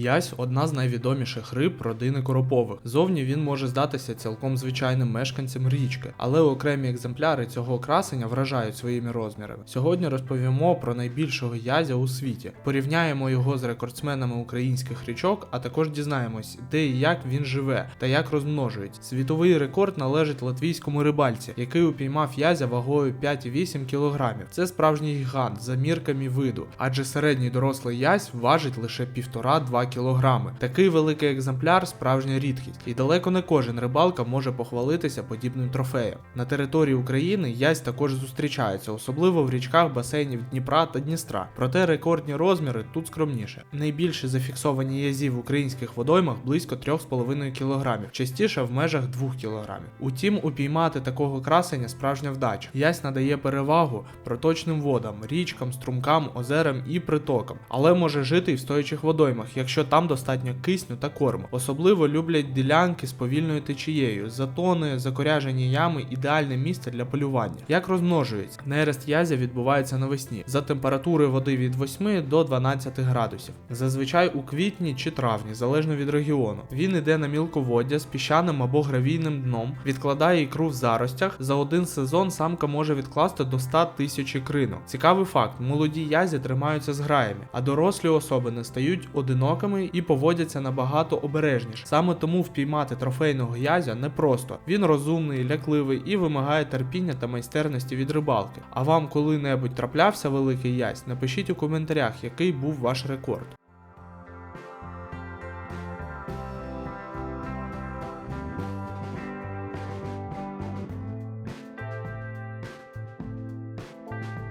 Язь одна з найвідоміших риб родини коропових. Зовні він може здатися цілком звичайним мешканцем річки, але окремі екземпляри цього красення вражають своїми розмірами. Сьогодні розповімо про найбільшого язя у світі. Порівняємо його з рекордсменами українських річок, а також дізнаємось, де і як він живе та як розмножується. Світовий рекорд належить латвійському рибальці, який упіймав язя вагою 5,8 кг. Це справжній гігант за мірками виду, адже середній дорослий язь важить лише 1,5-2 кг. Такий великий екземпляр справжня рідкість, і далеко не кожен рибалка може похвалитися подібним трофеєм. На території України язь також зустрічається, особливо в річках басейнів Дніпра та Дністра. Проте рекордні розміри тут скромніше. Найбільше зафіксовані язі в українських водоймах близько 3,5 кг, частіше в межах 2 кг. Утім, упіймати такого красення справжня вдача. Ясь надає перевагу проточним водам, річкам, струмкам, озерам і притокам, але може жити і в стоячих водоймах, якщо там достатньо кисню та корму. Особливо люблять ділянки з повільною течією, затони, закоряжені ями ідеальне місце для полювання. Як розмножується? Нерест язя відбувається навесні за температури води від 8 до 12 градусів. Зазвичай у квітні чи травні, залежно від регіону. Він іде на мілководдя з піщаним або гравійним дном, відкладає ікру в заростях. За один сезон самка може відкласти до 100 тисяч ікринок. Цікавий факт: молоді язі тримаються з граями, а дорослі особини стають одинокими і поводяться набагато обережніше. Саме тому впіймати трофейного язя непросто. Він розумний, лякливий і вимагає терпіння та майстерності від рибалки. А вам коли-небудь траплявся великий язь? Напишіть у коментарях, який був ваш рекорд.